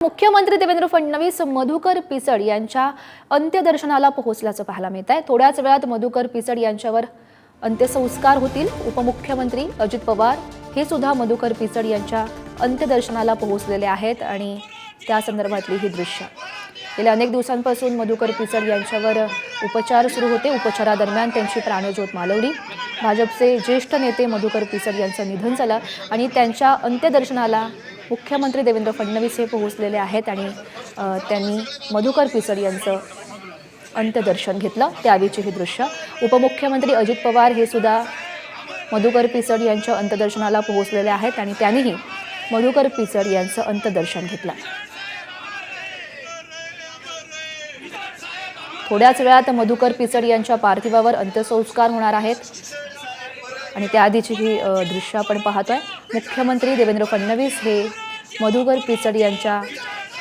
मुख्यमंत्री देवेंद्र फडणवीस मधुकर पिचड यांच्या अंत्यदर्शनाला पोहोचल्याचं पाहायला मिळत आहे थोड्याच वेळात मधुकर पिचड यांच्यावर अंत्यसंस्कार होतील. उपमुख्यमंत्री अजित पवार हे सुद्धा मधुकर पिचड यांच्या अंत्यदर्शनाला पोहोचलेले आहेत आणि त्या संदर्भातली ही दृश्य. गेल्या अनेक दिवसांपासून मधुकर पिचड यांच्यावर उपचार सुरू होते. उपचारादरम्यान त्यांची प्राणज्योत मालवली. भाजपचे ज्येष्ठ नेते मधुकर पिचड यांचं निधन झालं आणि त्यांच्या अंत्यदर्शनाला मुख्यमंत्री देवेंद्र फडणवीस हे पोहोचलेले आहेत आणि त्यांनी मधुकर पिचड यांचं अंत्यदर्शन घेतलं. त्यावेळीची ही दृश्य. उपमुख्यमंत्री अजित पवार हे सुद्धा मधुकर पिचड यांच्या अंत्यदर्शनाला पोहोचलेले आहेत आणि त्यांनीही मधुकर पिचड यांचं अंत्यदर्शन घेतलं. थोड्याच वेळात मधुकर पिचड यांच्या पार्थिवावर अंत्यसंस्कार होणार आहेत. आणि त्याआधीची ही दृश्य आपण पाहतोय. मुख्यमंत्री देवेंद्र फडणवीस हे मधुकर पिचड यांच्या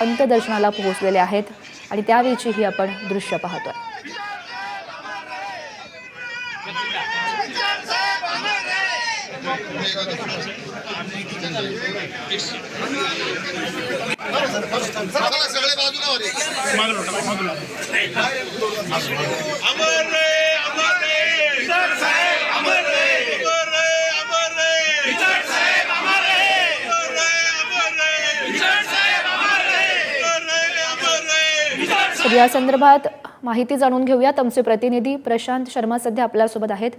अंत्यदर्शनाला पोहोचलेले आहेत आणि त्यावेळीची ही आपण दृश्य पाहतोय. चला सगळे बाजूला या संदर्भात माहिती जाणून घेऊयात. आमचे प्रतिनिधी प्रशांत शर्मा सध्या आपल्यासोबत आहेत.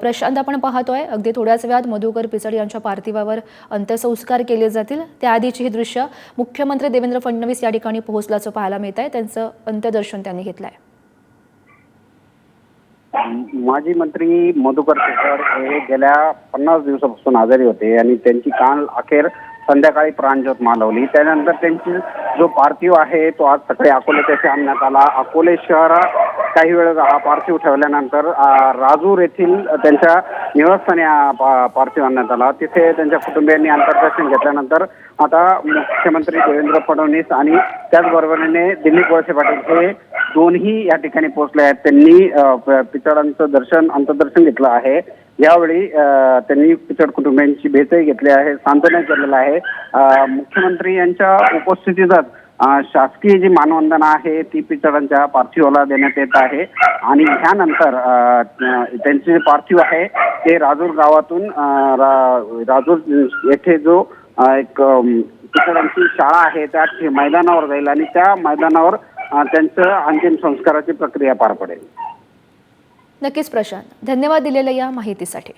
प्रशांत आपण पाहतोय अगदी थोड्याच वेळात मधुकर पिचड यांच्या पार्थिवावर अंत्यसंस्कार केले जातील. त्याआधीची ही दृश्य मुख्यमंत्री देवेंद्र फडणवीस या ठिकाणी पोहोचल्याचं पाहायला मिळत आहे त्यांचं अंत्यदर्शन त्यांनी घेतलं आहे माजी मंत्री मधुकर केसर हे गेल्या पन्नास दिवसापासून आजारी होते आणि त्यांची काल अखेर संध्याकाळी प्राणज्योत मालवली. त्यानंतर त्यांची जो पार्थिव आहे तो आज सकाळी अकोले येथे आणण्यात आला. अकोले शहरात काही वेळ हा पार्थिव ठेवल्यानंतर राजूर येथील त्यांच्या निवासस्थानी पार्थिव आणण्यात आला. तिथे त्यांच्या कुटुंबियांनी अंतर्दर्शन घेतल्यानंतर आता मुख्यमंत्री देवेंद्र फडणवीस आणि त्याचबरोबरीने दिलीप वळसे पाटील हे दोन्ही या ठिकाणी पोहोचले आहेत. त्यांनी पितळांचं दर्शन अंतदर्शन घेतलं आहे. यावेळी त्यांनी पिचड कुटुंबियांची भेटही घेतली आहे सांत्वना केलेलं आहे. मुख्यमंत्री यांच्या उपस्थितीतच शासकीय जी मानवंदना आहे ती पिचडांच्या पार्थिवाला देण्यात येत आहे. आणि ह्यानंतर त्यांचे जे पार्थिव आहे ते राजूर गावातून राजूर येथे जो एक अम, पिचडांची शाळा आहे त्या मैदानावर जाईल. आणि त्या मैदानावर त्यांचं अंतिम संस्काराची प्रक्रिया पार पडेल. नक्कीच प्रशांत धन्यवाद दिलेल्या या माहितीसाठी.